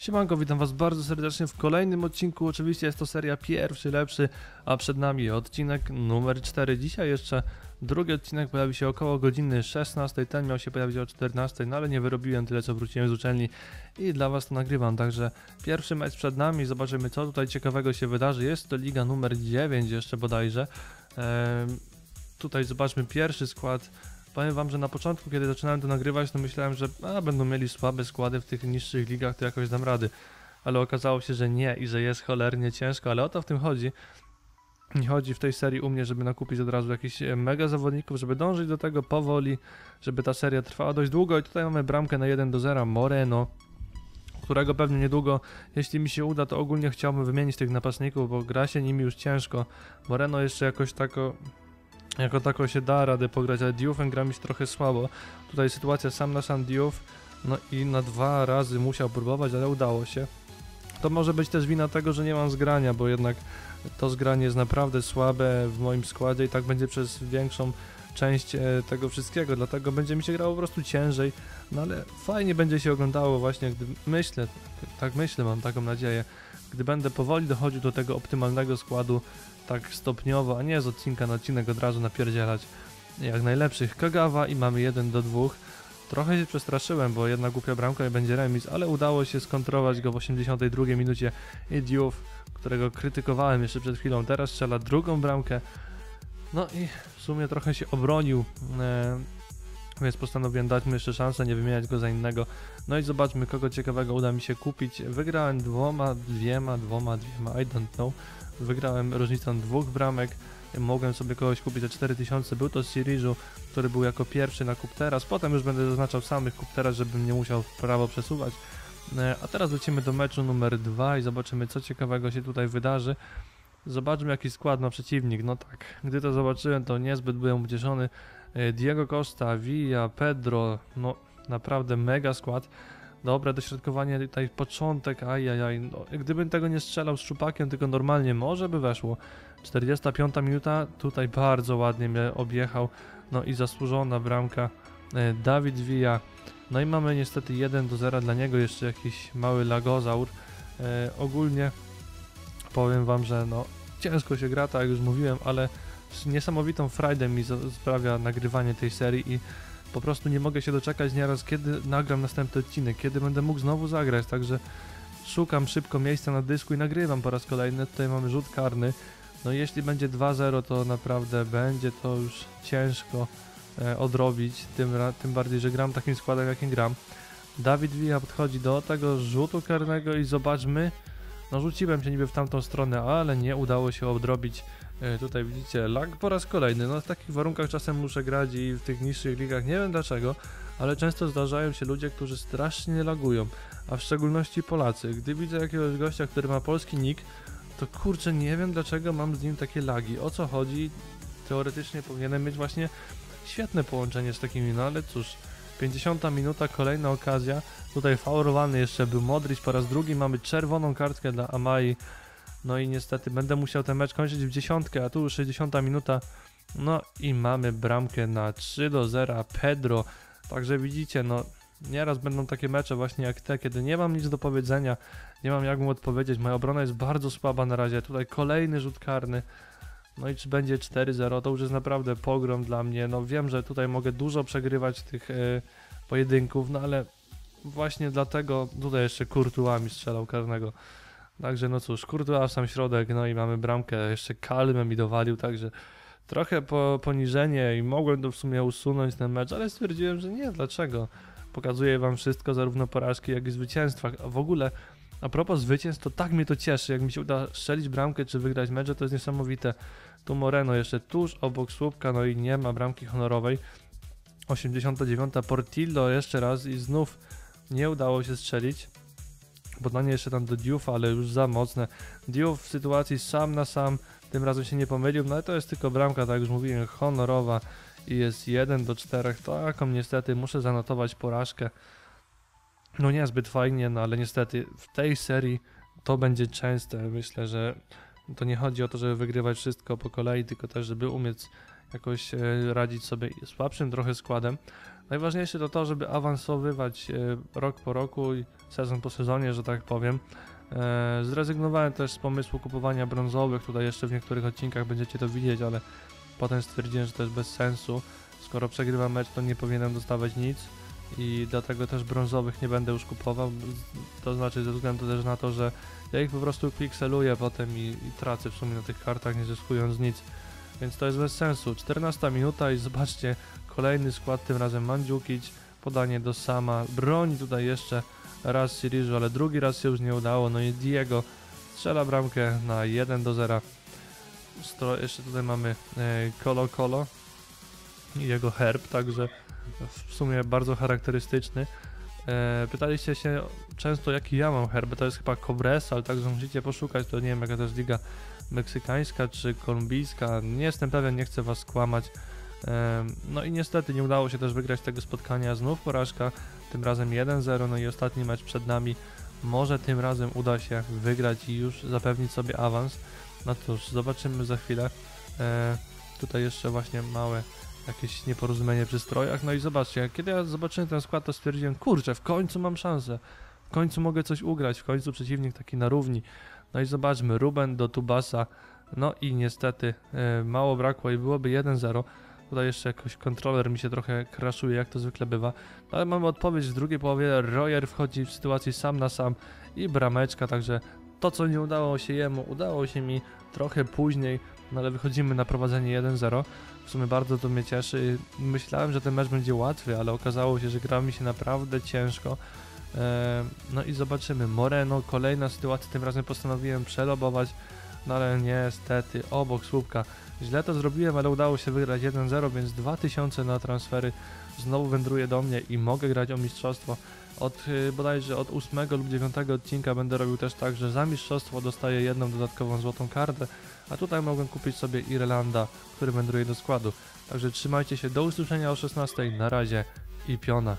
Siemanko, witam was bardzo serdecznie w kolejnym odcinku. Oczywiście jest to seria pierwszy, lepszy, a przed nami odcinek numer 4. Dzisiaj jeszcze drugi odcinek pojawi się około godziny 16. Ten miał się pojawić o 14, no ale nie wyrobiłem tyle co wróciłem z uczelni i dla was to nagrywam. Także pierwszy mecz przed nami, zobaczymy co tutaj ciekawego się wydarzy. Jest to liga numer 9 jeszcze bodajże. Ehm, tutaj zobaczmy pierwszy skład. Powiem wam, że na początku, kiedy zaczynałem to nagrywać, to myślałem, że a, będą mieli słabe składy w tych niższych ligach, to jakoś dam rady. Ale okazało się, że nie i że jest cholernie ciężko, ale o to w tym chodzi. Nie chodzi w tej serii u mnie, żeby nakupić od razu jakichś e, mega zawodników, żeby dążyć do tego powoli, żeby ta seria trwała dość długo i tutaj mamy bramkę na 1 do 0 Moreno, którego pewnie niedługo, jeśli mi się uda, to ogólnie chciałbym wymienić tych napastników, bo gra się nimi już ciężko. Moreno jeszcze jakoś tako jako tako się da radę pograć, ale Dioufem gra mi się trochę słabo. Tutaj sytuacja sam na sam Diouf, no i na dwa razy musiał próbować, ale udało się. To może być też wina tego, że nie mam zgrania, bo jednak to zgranie jest naprawdę słabe w moim składzie i tak będzie przez większą część e, tego wszystkiego, dlatego będzie mi się grało po prostu ciężej, no ale fajnie będzie się oglądało właśnie, gdy myślę, tak myślę, mam taką nadzieję, gdy będę powoli dochodził do tego optymalnego składu, tak stopniowo, a nie z odcinka na odcinek od razu napierdzielać jak najlepszych. Kagawa i mamy 1 do 2. Trochę się przestraszyłem, bo jedna głupia bramka i będzie remis, ale udało się skontrować go w 82 minucie i Diouf, którego krytykowałem jeszcze przed chwilą, teraz strzela drugą bramkę. No i w sumie trochę się obronił, e, więc postanowiłem dać mu jeszcze szansę, nie wymieniać go za innego. No i zobaczmy, kogo ciekawego uda mi się kupić. Wygrałem dwoma, dwiema, dwoma, dwiema, I don't know wygrałem różnicą dwóch bramek, mogłem sobie kogoś kupić za 4000, był to Sirizu, który był jako pierwszy na kup teraz, potem już będę zaznaczał samych kup teraz, żebym nie musiał w prawo przesuwać. E, a teraz lecimy do meczu numer 2 i zobaczymy co ciekawego się tutaj wydarzy. Zobaczmy jaki skład ma przeciwnik, no tak, gdy to zobaczyłem to niezbyt byłem ucieszony. E, Diego Costa, Villa, Pedro, no naprawdę mega skład. Dobre dośrodkowanie, tutaj początek, ajajaj. No, gdybym tego nie strzelał z szupakiem, tylko normalnie, może by weszło. 45 minuta, tutaj bardzo ładnie mnie objechał. No i zasłużona bramka e, Dawid Villa. No i mamy niestety 1 do 0 dla niego, jeszcze jakiś mały lagozaur. E, ogólnie powiem wam, że no ciężko się gra, tak jak już mówiłem, ale niesamowitą frajdę mi sprawia nagrywanie tej serii i po prostu nie mogę się doczekać nieraz, kiedy nagram następny odcinek, kiedy będę mógł znowu zagrać, także szukam szybko miejsca na dysku i nagrywam po raz kolejny. Tutaj mamy rzut karny. No jeśli będzie 2-0, to naprawdę będzie to już ciężko e, odrobić, tym, tym bardziej, że gram takim składem, jakim gram. Dawid Villa podchodzi do tego rzutu karnego i zobaczmy. No rzuciłem się niby w tamtą stronę, ale nie udało się odrobić tutaj widzicie lag po raz kolejny. No w takich warunkach czasem muszę grać i w tych niższych ligach nie wiem dlaczego, ale często zdarzają się ludzie, którzy strasznie lagują, a w szczególności Polacy. Gdy widzę jakiegoś gościa, który ma polski nick, to kurczę nie wiem dlaczego mam z nim takie lagi. O co chodzi? Teoretycznie powinienem mieć właśnie świetne połączenie z takimi, no ale cóż. 50 minuta, kolejna okazja. Tutaj faulowany jeszcze był Modric po raz drugi. Mamy czerwoną kartkę dla Amai no i niestety będę musiał ten mecz kończyć w dziesiątkę, a tu już 60 minuta. No i mamy bramkę na 3 do 0 Pedro. Także widzicie, no nieraz będą takie mecze właśnie jak te, kiedy nie mam nic do powiedzenia, nie mam jak mu odpowiedzieć. Moja obrona jest bardzo słaba na razie. Tutaj kolejny rzut karny. No i czy będzie 4-0, to już jest naprawdę pogrom dla mnie. No wiem, że tutaj mogę dużo przegrywać tych yy, pojedynków, no ale właśnie dlatego tutaj jeszcze Kurtuami strzelał karnego. Także no cóż, Kurtua w sam środek, no i mamy bramkę, jeszcze Kalmę mi dowalił, także trochę po, poniżenie i mogłem to w sumie usunąć ten mecz, ale stwierdziłem, że nie, dlaczego? Pokazuję wam wszystko, zarówno porażki, jak i zwycięstwa. A w ogóle, a propos zwycięstw, to tak mnie to cieszy, jak mi się uda strzelić bramkę, czy wygrać mecz, to jest niesamowite. Tu Moreno jeszcze tuż obok słupka, no i nie ma bramki honorowej. 89. Portillo jeszcze raz i znów nie udało się strzelić podanie jeszcze tam do Diouf, ale już za mocne. Diouf w sytuacji sam na sam, tym razem się nie pomylił, no ale to jest tylko bramka, tak jak już mówiłem, honorowa i jest 1 do 4. Taką niestety muszę zanotować porażkę. No niezbyt fajnie, no ale niestety w tej serii to będzie częste. Myślę, że to nie chodzi o to, żeby wygrywać wszystko po kolei, tylko też, żeby umieć jakoś e, radzić sobie słabszym trochę składem. Najważniejsze to to, żeby awansowywać e, rok po roku i sezon po sezonie, że tak powiem. E, Zrezygnowałem też z pomysłu kupowania brązowych, tutaj jeszcze w niektórych odcinkach będziecie to widzieć, ale potem stwierdziłem, że to jest bez sensu. Skoro przegrywam mecz, to nie powinienem dostawać nic i dlatego też brązowych nie będę już kupował. To znaczy ze względu też na to, że ja ich po prostu pikseluję potem i, i tracę w sumie na tych kartach, nie zyskując nic. Więc to jest bez sensu. 14 minuta i zobaczcie, kolejny skład, tym razem Mandzukic, podanie do Sama, broni tutaj jeszcze raz Siriżu, ale drugi raz się już nie udało, no i Diego strzela bramkę na 1 do 0. Stro, jeszcze tutaj mamy e, Colo Colo i jego herb, także w sumie bardzo charakterystyczny. E, pytaliście się często jaki ja mam herb, to jest chyba Cobres, ale także musicie poszukać, to nie wiem jaka to jest liga meksykańska czy kolumbijska, nie jestem pewien, nie chcę was skłamać. E, no i niestety nie udało się też wygrać tego spotkania, znów porażka, tym razem 1-0, no i ostatni mecz przed nami. Może tym razem uda się wygrać i już zapewnić sobie awans. No cóż, zobaczymy za chwilę. E, tutaj jeszcze właśnie małe jakieś nieporozumienie przy strojach. No i zobaczcie, kiedy ja zobaczyłem ten skład, to stwierdziłem, kurczę, w końcu mam szansę. W końcu mogę coś ugrać, w końcu przeciwnik taki na równi. No i zobaczmy, Ruben do Tubasa. No i niestety e, mało brakło i byłoby 1-0. Tutaj jeszcze jakoś kontroler mi się trochę kraszuje, jak to zwykle bywa. No ale mamy odpowiedź w drugiej połowie. Royer wchodzi w sytuacji sam na sam i brameczka, także to, co nie udało się jemu, udało się mi trochę później, no ale wychodzimy na prowadzenie 1-0. W sumie bardzo to mnie cieszy. Myślałem, że ten mecz będzie łatwy, ale okazało się, że gra mi się naprawdę ciężko. Eee, no i zobaczymy. Moreno, kolejna sytuacja, tym razem postanowiłem przelobować, no ale niestety, obok słupka. Źle to zrobiłem, ale udało się wygrać 1-0, więc 2000 na transfery znowu wędruje do mnie i mogę grać o mistrzostwo. Od y, bodajże od 8 lub 9 odcinka będę robił też tak, że za mistrzostwo dostaję jedną dodatkową złotą kartę, a tutaj mogę kupić sobie Irlanda, który wędruje do składu. Także trzymajcie się, do usłyszenia o 16, na razie i piona.